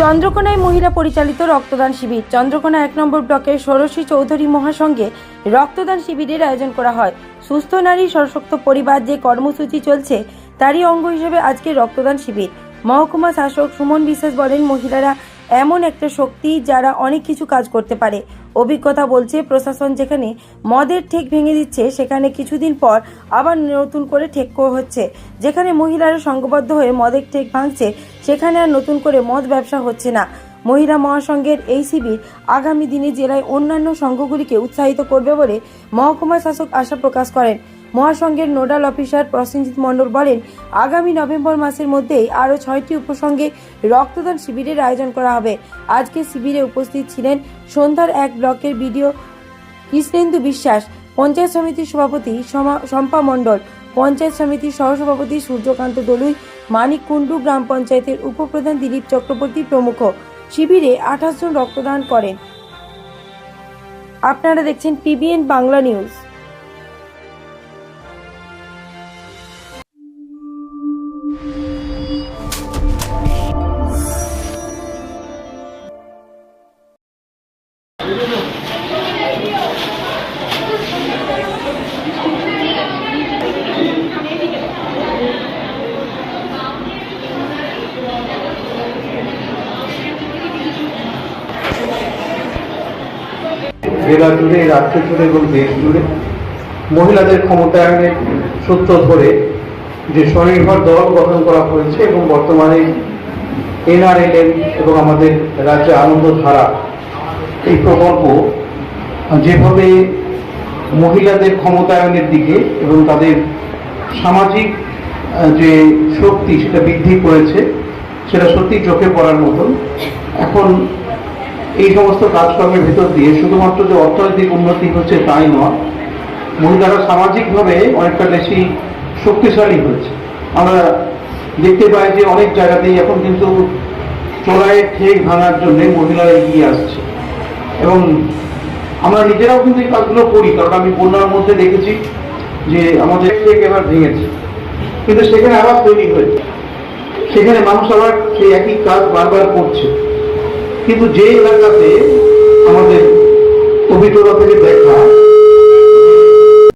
চন্দ্রকোনায় মহিলা পরিচালিত রক্তদান শিবির। চন্দ্রকোনা এক নম্বর ব্লকের ষোড়শী চৌধুরী মহাসংঘে রক্তদান শিবিরের আয়োজন করা হয়। সুস্থ নারী সশক্ত পরিবার যে কর্মসূচি চলছে, তারই অঙ্গ হিসেবে আজকে রক্তদান শিবির। মহকুমা শাসক সুমন বিশ্বাস বলেন, মহিলারা এমন একটা শক্তি যারা অনেক কিছু কাজ করতে পারে। অভিজ্ঞতা বলছে, প্রশাসন যেখানে মদের ঠেক ভেঙে দিচ্ছে, সেখানে কিছুদিন পর আবার নতুন করে ঠেক হচ্ছে। যেখানে মহিলারা সংঘবদ্ধ হয়ে মদের ঠেক ভাঙছে, সেখানে আর নতুন করে মদ ব্যবসা হচ্ছে না। মহিলা মহাসংঘের এই শিবির আগামী দিনে জেলায় অন্যান্য সংঘগুলিকে উৎসাহিত করবে বলে মহকুমা শাসক আশা প্রকাশ করেন। মহাসংঘের নোডাল অফিসার প্রসেনজিৎ মণ্ডল বলেন, আগামী নভেম্বর মাসের মধ্যেই আরও ছয়টি উপসংঘে রক্তদান শিবিরের আয়োজন করা হবে। আজকে শিবিরে উপস্থিত ছিলেন সন্ধ্যার এক ব্লকের বিডিও কৃষ্ণেন্দু বিশ্বাস, পঞ্চায়েত সমিতির সভাপতি শম্পা মণ্ডল, পঞ্চায়েত সমিতির সহসভাপতি সূর্যকান্ত দলুই, মানিক কুণ্ডু গ্রাম পঞ্চায়েতের উপপ্রধান দিলীপ চক্রবর্তী প্রমুখ। শিবিরে আঠাশ জন রক্তদান করেন। আপনারা দেখছেন পিবিএন বাংলা নিউজ জেলা জুড়ে রাজ্য জুড়ে এবং দেশ জুড়ে মহিলাদের ক্ষমতায়নের সূত্র ধরে যে স্বনির্ভর দল গঠন করা হয়েছে এবং বর্তমানে এনআরএলএম এবং আমাদের রাজ্যে আনন্দধারা এই প্রকল্প যেভাবে মহিলাদের ক্ষমতায়নের দিকে এবং তাদের সামাজিক যে শক্তি সেটা বৃদ্ধি করেছে, সেটা সত্যি চোখে পড়ার মতন। এখন এই সমস্ত কাজকর্মের ভিতর দিয়ে শুধুমাত্র যে অর্থনৈতিক উন্নতি হচ্ছে তাই নয়, মহিলারা সামাজিকভাবে অনেকটা বেশি শক্তিশালী হয়েছে। আমরা দেখতে পাই যে অনেক জায়গাতেই এখন কিন্তু চোরাইয়ের ঠেক ভাঙার জন্য মহিলারা এগিয়ে আসছে। এবং আমরা নিজেরাও কিন্তু এই কাজগুলো করি, কারণ আমি বন্যার মধ্যে দেখেছি যে আমাদের এবার ভেঙেছে। কিন্তু সেখানে আবার তৈরি হয়েছে। সেখানে মানুষ আবার সেই একই কাজ বারবার করছে। কিন্তু যে এলাকাতে আমাদের অভিজ্ঞতা থেকে দেখা